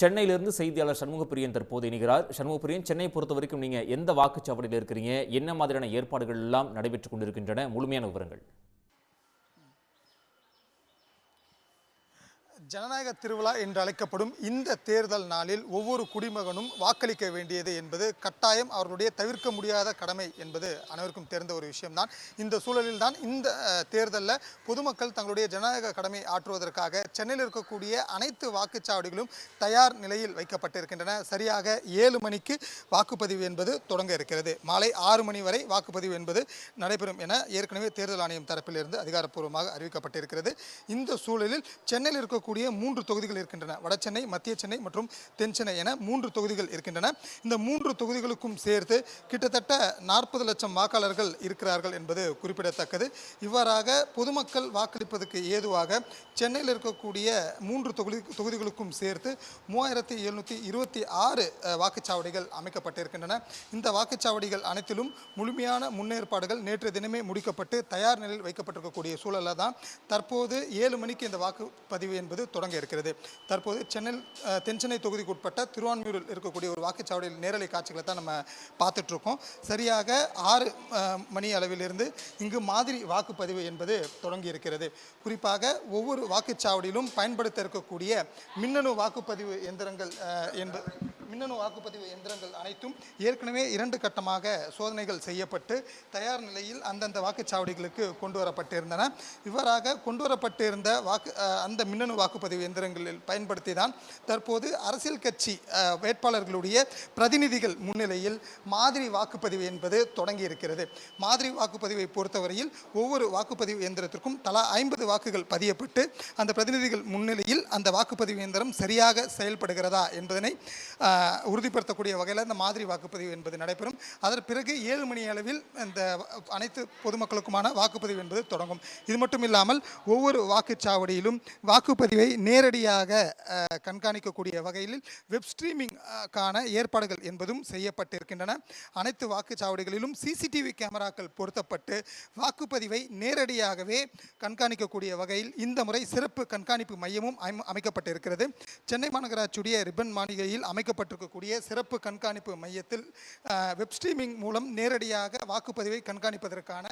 சென்னையிலிருந்து செய்தியாளர் சண்முகப்பிரியன் தற்போது இணைகிறார். சண்முகப்பிரியன் சென்னை பொறுத்த வரைக்கும் நீங்க எந்த வாக்குச்சாவடியில் இருக்கிறீங்க? என்ன மாதிரியான ஏற்பாடுகள் எல்லாம் நடைபெற்றுக் கொண்டிருக்கின்றன? முழுமையான விவரங்கள். ஜனநாயக திருவிழா என்று அழைக்கப்படும் இந்த தேர்தல் நாளில் ஒவ்வொரு குடிமகனும் வாக்களிக்க வேண்டியது என்பது கட்டாயம். அவர்களுடைய தவிர்க்க முடியாத கடமை என்பது அனைவருக்கும் தெரிந்த ஒரு விஷயம்தான். இந்த சூழலில் தான் இந்த தேர்தலில் பொதுமக்கள் தங்களுடைய ஜனநாயக கடமை ஆற்றுவதற்காக சென்னையில் இருக்கக்கூடிய அனைத்து வாக்குச்சாவடிகளும் தயார் நிலையில் வைக்கப்பட்டிருக்கின்றன. சரியாக ஏழு மணிக்கு வாக்குப்பதிவு என்பது தொடங்க இருக்கிறது. மாலை ஆறு மணி வரை வாக்குப்பதிவு என்பது நடைபெறும் என ஏற்கனவே தேர்தல் ஆணையம் தரப்பிலிருந்து அதிகாரப்பூர்வமாக அறிவிக்கப்பட்டிருக்கிறது. இந்த சூழலில் சென்னையில் இருக்கக்கூடிய மூன்று தொகுதிகள் இருக்கின்றன. வட சென்னை மத்திய சென்னை மற்றும் தென் சென்னை என மூன்று தொகுதிகள் இருக்கின்றன. இந்த மூன்று தொகுதிகளுக்கும் சேர்த்து கிட்டத்தட்ட நாற்பது லட்சம் வாக்காளர்கள் இருக்கிறார்கள் என்பது குறிப்பிடத்தக்கது. இவ்வாறாக பொதுமக்கள் வாக்களிப்பதற்கு ஏதுவாக சென்னையில் இருக்கக்கூடிய மூன்று தொகுதி தொகுதிகளுக்கும் சேர்த்து மூவாயிரத்தி எழுநூற்றி இருபத்தி ஆறு வாக்குச்சாவடிகள் அமைக்கப்பட்டிருக்கின்றன. இந்த வாக்குச்சாவடிகள் அனைத்திலும் முழுமையான முன்னேற்பாடுகள் நேற்று தினமே முடிக்கப்பட்டு தயார் நிலையில் வைக்கப்பட்டிருக்கக்கூடிய சூழலில் தான் தற்போது ஏழு மணிக்கு இந்த வாக்குப்பதிவு என்பது தொடங்க இருக்கிறது. தற்போது சென்னை அஹ், தென்சென்னை தொகுதிக்குட்பட்ட திருவான்மியூரில் இருக்கக்கூடிய ஒரு வாக்குச்சாவடியில் நேரலை காட்சிகளை தான் நம்ம பார்த்துட்டு இருக்கோம் சரியாக ஆறு மணி அளவிலிருந்து இங்கு மாதிரி வாக்குப்பதிவு என்பது தொடங்கி இருக்கிறது. குறிப்பாக ஒவ்வொரு வாக்குச்சாவடியிலும் பயன்படுத்த இருக்கக்கூடிய மின்னணு வாக்குப்பதிவு எந்திரங்கள் என்பது மின்னணு வாக்குப்பதிவு எந்திரங்கள் அனைத்தும் ஏற்கனவே இரண்டு கட்டமாக சோதனைகள் செய்யப்பட்டு தயார் நிலையில் அந்தந்த வாக்குச்சாவடிகளுக்கு கொண்டு வரப்பட்டிருந்தன. இவ்வாறாக கொண்டு வரப்பட்டிருந்த வாக்கு அந்த மின்னணு வாக்குப்பதிவு எந்திரங்களில் பயன்படுத்தி தான் தற்போது அரசியல் கட்சி வேட்பாளர்களுடைய பிரதிநிதிகள் முன்னிலையில் மாதிரி வாக்குப்பதிவு என்பது தொடங்கி இருக்கிறது மாதிரி வாக்குப்பதிவை பொறுத்தவரையில் ஒவ்வொரு வாக்குப்பதிவு இயந்திரத்திற்கும் தலா ஐம்பது வாக்குகள் பதியப்பட்டு அந்த பிரதிநிதிகள் முன்னிலையில் அந்த வாக்குப்பதிவு இயந்திரம் சரியாக செயல்படுகிறதா என்பதனை உறுதிப்படுத்தக்கூடிய வகையில் இந்த மாதிரி வாக்குப்பதிவு என்பது நடைபெறும். அதன் பிறகு ஏழு மணி அளவில் இந்த அனைத்து பொதுமக்களுக்குமான வாக்குப்பதிவு என்பது தொடங்கும். இது மட்டும் இல்லாமல் ஒவ்வொரு வாக்குச்சாவடியிலும் வாக்குப்பதிவை நேரடியாக கண்காணிக்கக்கூடிய வகையில் வெப் ஸ்ட்ரீமிங் கான ஏற்பாடுகள் என்பதும் செய்யப்பட்டிருக்கின்றன. அனைத்து வாக்குச்சாவடிகளிலும் சிசிடிவி கேமராக்கள் பொருத்தப்பட்டு வாக்குப்பதிவை நேரடியாகவே கண்காணிக்கக்கூடிய வகையில் இந்த முறை சிறப்பு கண்காணிப்பு மையமும் அமை- அமைக்கப்பட்டிருக்கிறது. சென்னை மாநகராட்சியுடைய ரிப்பன் மாளிகையில் அமைக்கப்பட்டிருக்கக்கூடிய சிறப்பு கண்காணிப்பு மையத்தில் வெப் ஸ்ட்ரீமிங் மூலம் நேரடியாக வாக்குப்பதிவை கண்காணிப்பதற்கான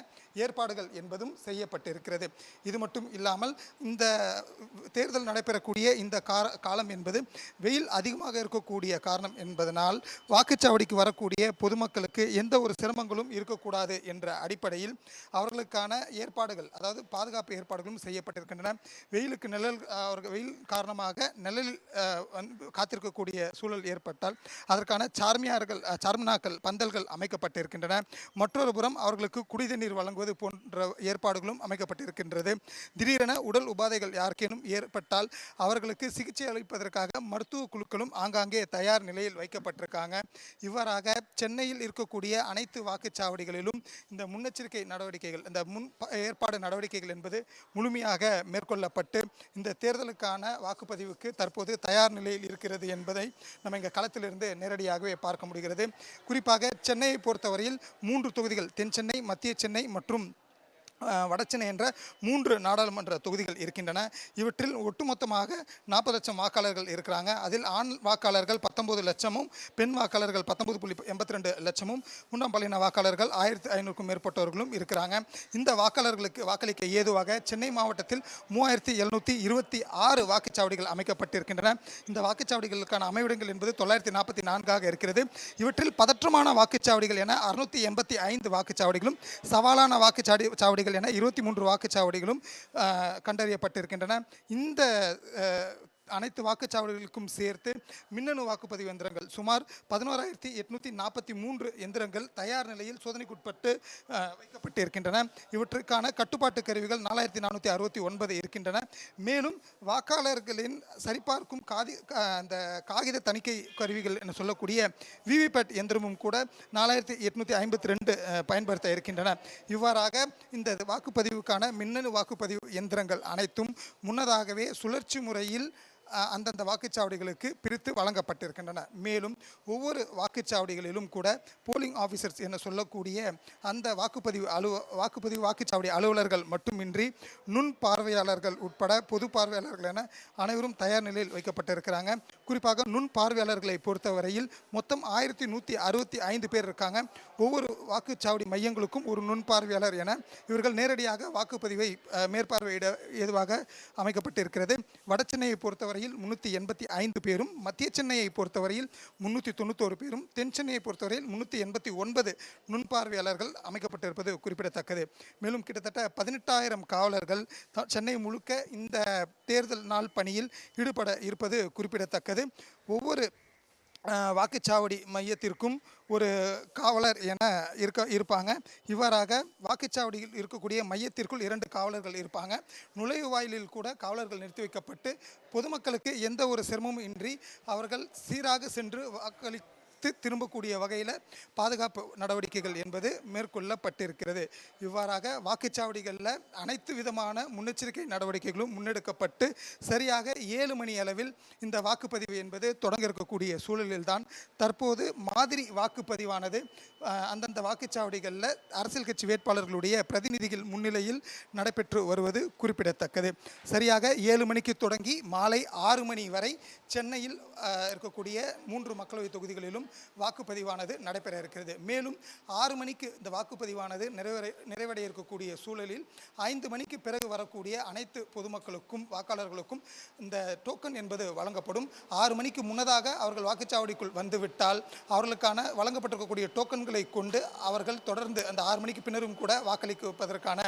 ஏற்பாடுகள் என்பதும் செய்யப்பட்டிருக்கிறது. இது மட்டும் இல்லாமல் இந்த தேர்தல் நடைபெறக்கூடிய இந்த காலம் என்பது வெயில் அதிகமாக இருக்கக்கூடிய காரணம் என்பதனால் வாக்குச்சாவடிக்கு வரக்கூடிய பொதுமக்களுக்கு எந்த ஒரு சிரமங்களும் இருக்கக்கூடாது என்ற அடிப்படையில் அவர்களுக்கான ஏற்பாடுகள் அதாவது பாதுகாப்பு ஏற்பாடுகளும் செய்யப்பட்டிருக்கின்றன. வெயிலுக்கு நிழல் அவர்கள் வெயில் காரணமாக நிழலில் வந்து காத்திருக்கக்கூடிய சூழல் ஏற்பட்டால் அதற்கான சார்மியார்கள் சார்மினாக்கள் பந்தல்கள் அமைக்கப்பட்டிருக்கின்றன. மற்றொரு புறம் அவர்களுக்கு குடிதண்ணீர் வழங்குவது போன்ற ஏற்பாடுகளும் அமைக்கப்பட்டிருக்கின்றது. திடீரென உடல் உபாதைகள் யாருக்கேனும் ஏற்பட்டால் அவர்களுக்கு சிகிச்சை அளிப்பதற்காக மருத்துவ குழுக்களும் ஆங்காங்கே தயார் நிலையில் வைக்கப்பட்டிருக்காங்க. இவ்வாறாக சென்னையில் இருக்கக்கூடிய அனைத்து வாக்குச்சாவடிகளிலும் இந்த முன்னெச்சரிக்கை நடவடிக்கைகள் இந்த முன் ஏற்பாடு நடவடிக்கைகள் என்பது முழுமையாக மேற்கொள்ளப்பட்டு இந்த தேர்தலுக்கான வாக்குப்பதிவுக்கு தற்போது தயார் நிலையில் இருக்கிறது என்பதை நம்ம இங்கே களத்திலிருந்து நேரடியாகவே பார்க்க முடிகிறது. குறிப்பாக சென்னையை பொறுத்தவரையில் மூன்று தொகுதிகள் தென் சென்னை மத்திய சென்னை மற்றும் வடச்சென்னை என்ற மூன்று நாடாளுமன்ற தொகுதிகள் இருக்கின்றன. இவற்றில் ஒட்டுமொத்தமாக நாற்பது லட்சம் வாக்காளர்கள் இருக்கிறாங்க. அதில் ஆண் வாக்காளர்கள் பத்தொன்பது லட்சமும் பெண் வாக்காளர்கள் பத்தொன்பது புள்ளி எண்பத்தி ரெண்டு லட்சமும் முன்னாம் பாலின வாக்காளர்கள் ஆயிரத்தி ஐநூறுக்கும் மேற்பட்டவர்களும் இருக்கிறாங்க. இந்த வாக்காளர்களுக்கு வாக்களிக்க ஏதுவாக சென்னை மாவட்டத்தில் மூவாயிரத்தி எழுநூற்றி இருபத்தி ஆறு வாக்குச்சாவடிகள் அமைக்கப்பட்டிருக்கின்றன. இந்த வாக்குச்சாவடிகளுக்கான அமைவிடங்கள் என்பது தொள்ளாயிரத்தி நாற்பத்தி நான்காக இருக்கிறது. இவற்றில் பதற்றமான வாக்குச்சாவடிகள் என அறுநூற்றி எண்பத்தி ஐந்து வாக்குச்சாவடிகளும் சவாலான வாக்குச்சாவடி சாவடிகள் என இருபத்தி மூன்று வாக்குச்சாவடிகளும் கண்டறியப்பட்டிருக்கின்றன. இந்த அனைத்து வாக்குச்சாவடிகளுக்கும் சேர்த்து மின்னணு வாக்குப்பதிவு எந்திரங்கள் சுமார் பதினோராயிரத்தி எட்நூற்றி நாற்பத்தி மூன்று எந்திரங்கள் தயார் நிலையில் சோதனைக்குட்பட்டு வைக்கப்பட்டு இருக்கின்றன இவற்றுக்கான கட்டுப்பாட்டு கருவிகள் நாலாயிரத்தி நானூற்றி அறுபத்தி ஒன்பது இருக்கின்றன. மேலும் வாக்காளர்களின் சரிபார்க்கும் காதி கா- அந்த காகித தணிக்கை கருவிகள் என சொல்லக்கூடிய விவிபேட் எந்திரமும் கூட நாலாயிரத்தி எட்நூற்றி ஐம்பத்தி ரெண்டு பயன்படுத்த இருக்கின்றன. இவ்வாறாக இந்த வாக்குப்பதிவுக்கான மின்னணு வாக்குப்பதிவு எந்திரங்கள் அனைத்தும் முன்னதாகவே சுழற்சி முறையில் அந்தந்த வாக்குச்சாவடிகளுக்கு பிரித்து வழங்கப்பட்டிருக்கின்றன. மேலும் ஒவ்வொரு வாக்குச்சாவடிகளிலும் கூட போலிங் ஆஃபீஸர்ஸ் என சொல்லக்கூடிய அந்த வாக்குப்பதிவு அலுவ வாக்குப்பதிவு வாக்குச்சாவடி அலுவலர்கள் மட்டுமின்றி நுண் பார்வையாளர்கள் உட்பட பொது பார்வையாளர்கள் என அனைவரும் தயார் நிலையில் வைக்கப்பட்டிருக்கிறாங்க. குறிப்பாக நுண் பார்வையாளர்களை பொறுத்தவரையில் மொத்தம் ஆயிரத்தி நூற்றி அறுபத்தி ஐந்து பேர் இருக்காங்க. ஒவ்வொரு வாக்குச்சாவடி மையங்களுக்கும் ஒரு நுண் பார்வையாளர் என இவர்கள் நேரடியாக வாக்குப்பதிவை மேற்பார்வையிட ஏதுவாக அமைக்கப்பட்டிருக்கிறது. வடச்சென்னையை பொறுத்தவரை பொறுத்தவரையில் முன்னூற்றி எண்பத்தி ஐந்து பேரும் மத்திய சென்னையை பொறுத்தவரையில் முன்னூற்றி தொண்ணூத்தோரு பேரும் தென் சென்னையை பொறுத்தவரையில் முன்னூற்றி எண்பத்தி ஒன்பது நுண்பார்வையாளர்கள் அமைக்கப்பட்டிருப்பது குறிப்பிடத்தக்கது. மேலும் கிட்டத்தட்ட பதினெட்டாயிரம் காவலர்கள் த- சென்னை முழுக்க இந்த தேர்தல் நாள் பணியில் ஈடுபட இருப்பது குறிப்பிடத்தக்கது. ஒவ்வொரு வாக்குச்சாவடி மையத்திற்கும் ஒரு காவலர் என இருக்க இருப்பாங்க. இவ்வாறாக வாக்குச்சாவடியில் இருக்கக்கூடிய மையத்திற்குள் இரண்டு காவலர்கள் இருப்பாங்க. நுழைவு வாயிலில் கூட காவலர்கள் நிறுத்தி வைக்கப்பட்டு பொதுமக்களுக்கு எந்த ஒரு சிரமமும் இன்றி அவர்கள் சீராக சென்று வாக்களித்து திரும்பக்கூடிய வகையில் பாதுகாப்பு நடவடிக்கைகள் என்பது மேற்கொள்ளப்பட்டிருக்கிறது. இவ்வாறாக வாக்குச்சாவடிகளில் அனைத்து விதமான முன்னெச்சரிக்கை நடவடிக்கைகளும் முன்னெடுக்கப்பட்டு சரியாக ஏழு மணி அளவில் இந்த வாக்குப்பதிவு என்பது தொடங்க இருக்கக்கூடிய சூழலில்தான். தற்போது மாதிரி வாக்குப்பதிவானது அந்தந்த வாக்குச்சாவடிகளில் அரசியல் கட்சி வேட்பாளர்களுடைய பிரதிநிதிகள் முன்னிலையில் நடைபெற்று வருவது குறிப்பிடத்தக்கது. சரியாக ஏழு மணிக்கு தொடங்கி மாலை ஆறு மணி வரை சென்னையில் இருக்கக்கூடிய மூன்று மக்களவைத் தொகுதிகளிலும் வாக்குப்பதிவானது நடைபெற இருக்கிறது. மேலும் ஆறு மணிக்கு இந்த வாக்குப்பதிவானது நிறைவடை நிறைவடைய இருக்கக்கூடிய சூழலில் ஐந்து மணிக்கு பிறகு வரக்கூடிய அனைத்து பொதுமக்களுக்கும் வாக்காளர்களுக்கும் இந்த டோக்கன் என்பது வழங்கப்படும். ஆறு மணிக்கு முன்னதாக அவர்கள் வாக்குச்சாவடிக்குள் வந்துவிட்டால் அவர்களுக்கான வழங்கப்பட்டிருக்கக்கூடிய டோக்கன்களை கொண்டு அவர்கள் தொடர்ந்து அந்த ஆறு மணிக்கு பின்னரும் கூட வாக்களிப்பதற்கான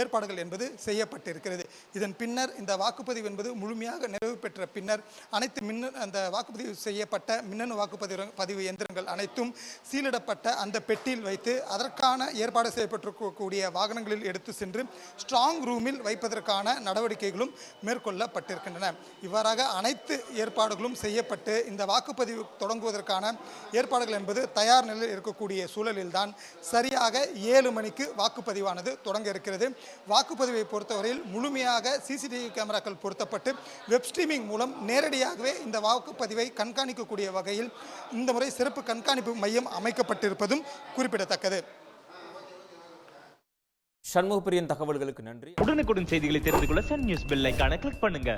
ஏற்பாடுகள் என்பது செய்யப்பட்டிருக்கிறது. இதன் பின்னர் இந்த வாக்குப்பதிவு என்பது முழுமையாக நிறைவு பெற்ற பின்னர் அனைத்து மின்ன அந்த வாக்குப்பதிவு செய்யப்பட்ட மின்னணு வாக்குப்பதிவு பதிவு இயந்திரங்கள் அனைத்தும் சீலிடப்பட்ட அந்த பெட்டியில் வைத்து அதற்கான ஏற்பாடு செய்யப்பட்டிருக்கக்கூடிய வாகனங்களில் எடுத்து சென்று ஸ்ட்ராங் ரூமில் வைப்பதற்கான நடவடிக்கைகளும் மேற்கொள்ளப்பட்டிருக்கின்றன. இவ்வாறாக அனைத்து ஏற்பாடுகளும் செய்யப்பட்டு இந்த வாக்குப்பதிவு தொடங்குவதற்கான ஏற்பாடுகள் என்பது தயார் நிலையில் இருக்கக்கூடிய சூழலில்தான். சரியாக ஏழு மணிக்கு வாக்குப்பதிவானது தொடங்க இருக்கிறது. வாக்குப்பதிவை பொறுத்தவரையில் முழுமையாக சிசிடிவி கேமராக்கள் பொருத்தப்பட்டு வெப் ஸ்ட்ரீமிங் மூலம் நேரடியாகவே இந்த வாக்குப்பதிவை கண்காணிக்கக்கூடிய வகையில் இந்த முறை சிறப்பு கண்காணிப்பு மையம் அமைக்கப்பட்டிருப்பதும் குறிப்பிடத்தக்கது. சண்முக பிரியன் தகவல்களுக்கு நன்றி. உடனுக்குடன் செய்திகளை தெரிந்து கொள்ள சன் நியூஸ் பெல் ஐகானை கிளிக் பண்ணுங்க.